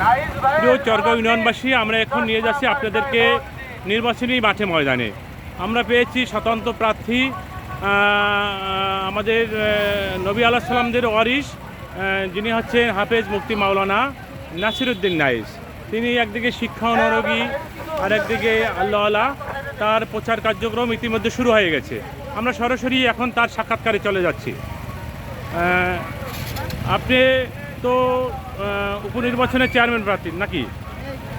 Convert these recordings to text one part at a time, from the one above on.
প্রিয় চরগাঁও ইউনিয়নবাসী, আমরা এখন নিয়ে যাচ্ছি আপনাদেরকে নির্বাচনী মাঠে ময়দানে। আমরা পেয়েছি স্বতন্ত্র প্রার্থী আমাদের নবী আল্লাহ সাল্লামদের ওয়ারিস যিনি হচ্ছেন হাফেজ মুক্তি মাওলানা নাসিরুদ্দিন নাইস তিনি একদিকে শিক্ষা অনুরোগী আর একদিকে আল্লাহ আল্লাহ তার প্রচার কার্যক্রম ইতিমধ্যে শুরু হয়ে গেছে। আমরা সরাসরি এখন তার সাক্ষাৎকারে চলে যাচ্ছি। আপনি তো আহ, উপনির্বাচনের চেয়ারম্যান প্রার্থী নাকি?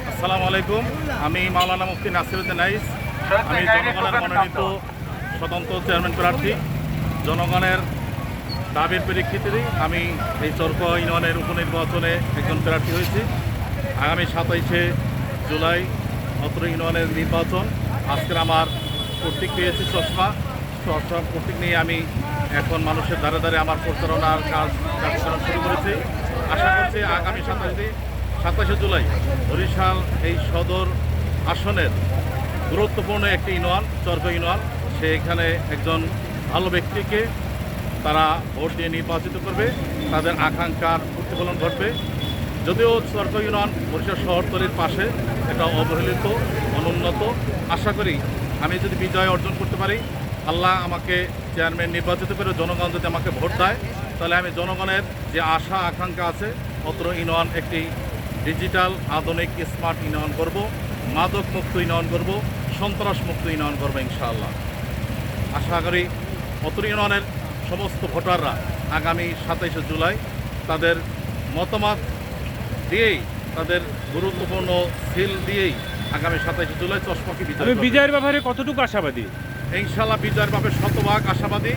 আসসালামু আলাইকুম। আমি মাওলানা মুফতি নাসিরুদ্দিন নাইস। আমি জনগণের মনোনীত স্বতন্ত্র চেয়ারম্যান প্রার্থী। জনগণের দাবির পরিপ্রেক্ষিতেই আমি এই চরক ইউনিয়নের উপনির্বাচনে একজন প্রার্থী হয়েছি। আগামী সাতাইশে জুলাই অত্র ইউনিয়নের নির্বাচন। আজকের আমার প্রতীক পেয়েছি চশমা। চশমা প্রতীক নিয়ে আমি এখন মানুষের দ্বারে দ্বারে আমার প্রচারণার কাজ শুরু করেছি। আশা করছি আগামী সাতাশে সাতাশে জুলাই বরিশাল এই সদর আসনের গুরুত্বপূর্ণ একটি ইউনিয়ন, চর্ক ইউনিয়ন। সে এখানে একজন ভালো ব্যক্তিকে তারা ভোট দিয়ে নির্বাচিত করবে। তাদের আকাঙ্ক্ষার প্রতিফলন ঘটবে। যদিও চর্ক ইউনিয়ন বরিশাল শহরতলির পাশে এটা অবহেলিত, অনুন্নত। আশা করি আমি যদি বিজয় অর্জন করতে পারি, আল্লাহ আমাকে চেয়ারম্যান নির্বাচিত করে জনগণ যদি আমাকে ভোট দেয় তাহলে আমি জনগণের যে আশা আকাঙ্ক্ষা আছে অত্র ইউনিয়ন একটি ডিজিটাল আধুনিক স্মার্ট ইউনিয়ন করব মাদক মুক্ত ইউনিয়ন করব সন্ত্রাস মুক্ত ইউনিয়ন করব ইনশাআল্লাহ। আশা করি অত্র ইউনিয়নের সমস্ত ভোটাররা আগামী সাতাইশে জুলাই তাদের মতামত দিয়েই তাদের গুরুত্বপূর্ণ সিল দিয়েই আগামী সাতাইশে জুলাই চশমাকে বিজয় বিজয়ের ব্যাপারে কতটুকু আশাবাদী? ইনশাল্লাহ বিজয়ের ব্যাপারে শতভাগ আশাবাদী।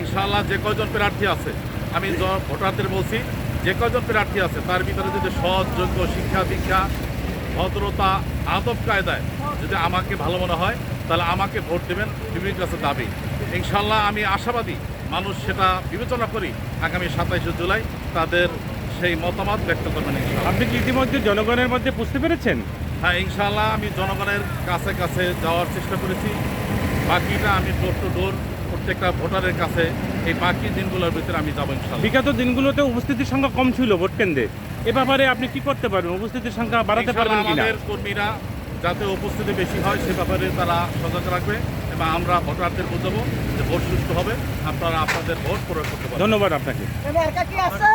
ইনশাল্লাহ যে কয়জন প্রার্থী আছে আমি ভোটারদের বলছি যে কয়জন প্রার্থী আছে তার ভিতরে যদি সৎ যোগ্য শিক্ষা দীক্ষা ভদ্রতা আদব কায়দায় যদি আমাকে ভালো মনে হয় তাহলে আমাকে ভোট দেবেন বিবির কাছে দাবি। ইনশাল্লাহ আমি আশাবাদী মানুষ সেটা বিবেচনা করি আগামী সাতাইশে জুলাই তাদের সেই মতামত ব্যক্ত করবেন আপনি কি ইতিমধ্যে জনগণের মধ্যে বুঝতে পেরেছেন? হ্যাঁ ইনশাল্লাহ আমি জনগণের কাছে কাছে যাওয়ার চেষ্টা করেছি। বাকিটা আমি ডোর টু ডোর প্রত্যেকটা ভোটারের কাছে এই বাকি দিনগুলোর ভিতরে আমি যাব ইনশাআল্লাহ। বিগত দিনগুলোতে উপস্থিতির সংখ্যা কম ছিল ভোট কেন্দ্রে। এ ব্যাপারে আপনি কি করতে পারবেন? উপস্থিতির সংখ্যা বাড়াতে পারবেন কিনা? কর্মীরা যাতে উপস্থিতি বেশি হয় সে ব্যাপারে তারা সজাগ রাখবে এবং আমরা ভোটারদের বোঝাবো যে ভোট সুস্থ হবে। আপনারা আপনাদের ভোট প্রয়োগ করতে পারবেন। ধন্যবাদ আপনাকে। মার্কা কি আছে।